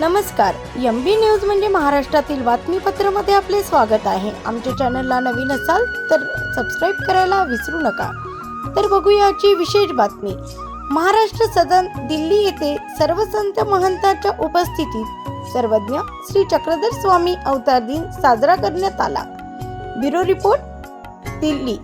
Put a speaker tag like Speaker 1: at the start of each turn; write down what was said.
Speaker 1: नमस्कार. एम बी न्यूज म्हणजे महाराष्ट्रातील बातमीपत्रामध्ये आपले स्वागत आहे. आमच्या चॅनलला नवीन असाल तर सबस्क्राईब करायला विसरू नका. तर बघूयाची विशेष बातमी. महाराष्ट्र सदन दिल्ली येथे सर्व संत महंतांच्या उपस्थितीत सर्वज्ञ श्री चक्रधर स्वामी अवतार दिन साजरा करण्यात आला. Bureau report Delhi.